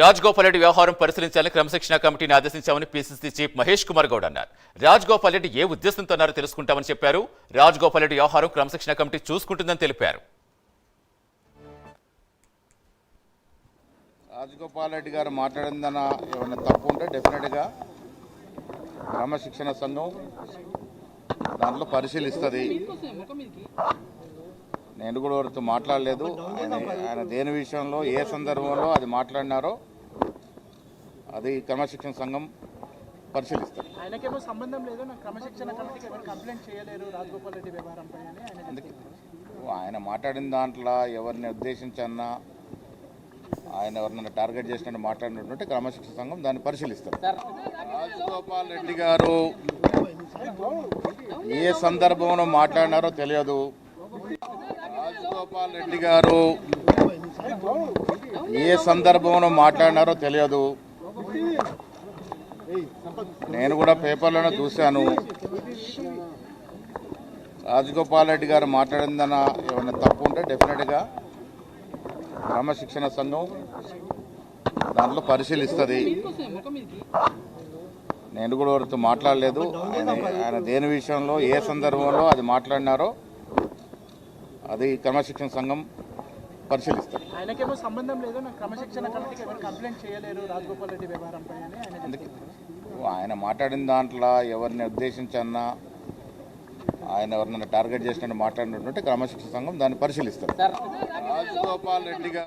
రాజ్గోపాల్ రెడ్డి వ్యవహారం పరిశీలించాలని క్రమశిక్షణ కమిటీని ఆదేశించామని పీసీసీ చీఫ్ మహేష్ కుమార్ గౌడ్ అన్నారు. రాజ్గోపాల్ రెడ్డి ఏ ఉద్దేశంతో ఉన్నారో తెలుసుకుంటామని చెప్పారు. రాజ్గోపాల్ రెడ్డి వ్యవహారం క్రమశిక్షణ కమిటీ చూసుకుంటుందని తెలిపారు. రాజగోపాల్ రెడ్డి గారు మాట్లాడిందన్న ఏమైనా తప్పు ఉంటే డెఫినెట్గా క్రమశిక్షణ సంఘం దాంట్లో పరిశీలిస్తుంది. నేను కూడా ఎవరితో మాట్లాడలేదు. ఆయన దేని విషయంలో ఏ సందర్భంలో అది మాట్లాడినారో అది క్రమశిక్షణ సంఘం పరిశీలిస్తారు. ఆయనకేమో సంబంధం లేదు. నాకు క్రమశిక్షణ కమిటీకి ఎవరు కంప్లైంట్ చేయలేరు రాజగోపాల్ రెడ్డి వ్యవహారంపై అని ఆయన అందుకే ఆయన మాట్లాడిన దాంట్లో ఎవరిని ఉద్దేశించన్నా ఆయన ఎవరినైనా టార్గెట్ చేసినట్టు మాట్లాడినటువంటి క్రమశిక్షణ సంఘం దాన్ని పరిశీలిస్తారు. రాజగోపాల్ రెడ్డి గారు ఏ సందర్భంలో మాట్లాడినారో తెలియదు. రాజగోపాల్ రెడ్డి గారు ఏ సందర్భంలో మాట్లాడినారో తెలియదు. నేను కూడా పేపర్లోనే చూశాను. రాజగోపాల్ రెడ్డి గారు మాట్లాడిందన్న ఏమైనా తప్పు ఉంటే డెఫినెట్గా క్రమశిక్షణ సంఘం దాంట్లో పరిశీలిస్తుంది. నేను కూడా ఎవరితో మాట్లాడలేదు. ఆయన ఆయన దేని విషయంలో ఏ సందర్భంలో అది మాట్లాడినారో అది క్రమశిక్షణ సంఘం పరిశీలిస్తారు. ఆయనకేమో సంబంధం లేదు నాకు క్రమశిక్షణ కమిటీకి ఎవరు కంప్లైంట్ చేయలేరు రాజగోపాల్ రెడ్డి వ్యవహారంపై అని ఆయన ఆయన మాట్లాడిన దాంట్లో ఎవరిని ఉద్దేశించన్నా ఆయన ఎవరినైనా టార్గెట్ చేసినట్టు మాట్లాడినటువంటి క్రమశిక్షణ సంఘం దాన్ని పరిశీలిస్తారు. రాజగోపాల్ రెడ్డి